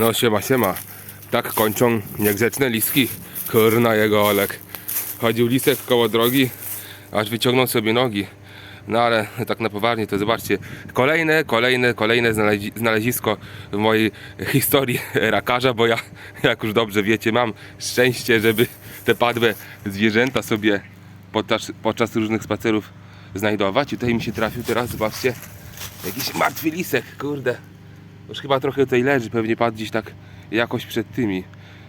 No siema, siema. Tak kończą niegrzeczne liski. Kurna jego Olek. Chodził lisek koło drogi, aż wyciągnął sobie nogi. No ale tak na poważnie to zobaczcie. Kolejne, kolejne, kolejne znalezi- znalezisko w mojej historii rakarza, bo ja, jak już dobrze wiecie, mam szczęście, żeby te padłe zwierzęta sobie podczas, podczas różnych spacerów znajdować. I tutaj mi się trafił teraz, zobaczcie, jakiś martwy lisek, kurde. Już chyba trochę tutaj leży, pewnie padł gdzieś tak jakoś przed tymi,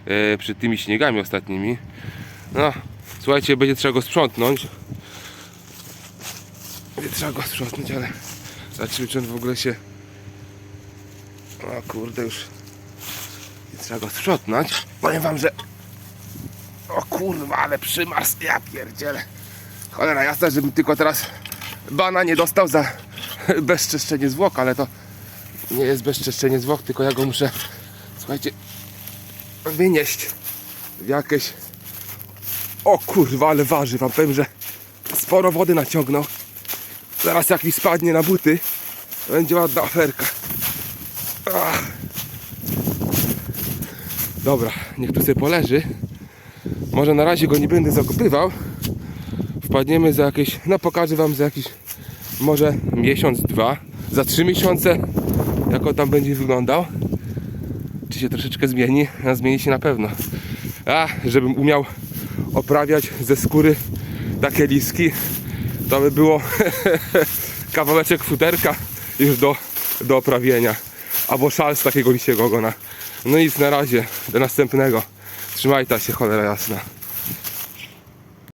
e, przed tymi śniegami ostatnimi. No, słuchajcie, będzie trzeba go sprzątnąć. Będzie trzeba go sprzątnąć, ale zobaczymy, czy on w ogóle się... O kurde, już trzeba go sprzątnąć. Powiem wam, że... O kurwa, ale przymas, ja pierdzielę. Cholera jasna, żebym tylko teraz bana nie dostał za bezczyszczenie zwłok, ale to nie jest bezczyszczenie zwłok, tylko ja go muszę, słuchajcie, wynieść w jakieś... O kurwa, ale waży, wam powiem, że sporo wody naciągnął. Zaraz jak mi spadnie na buty, będzie ładna aferka. Ach. Dobra, niech tu sobie poleży. Może na razie go nie będę zakopywał. Wpadniemy za jakieś, no pokażę wam za jakiś może miesiąc, dwa, za trzy miesiące jak on tam będzie wyglądał. Czy się troszeczkę zmieni? A zmieni się na pewno. A, żebym umiał oprawiać ze skóry takie liski, to by było kawałeczek futerka już do, do oprawienia. Albo szal z takiego lisiego ogona. No nic, na razie. Do następnego. Trzymajcie się, cholera jasna.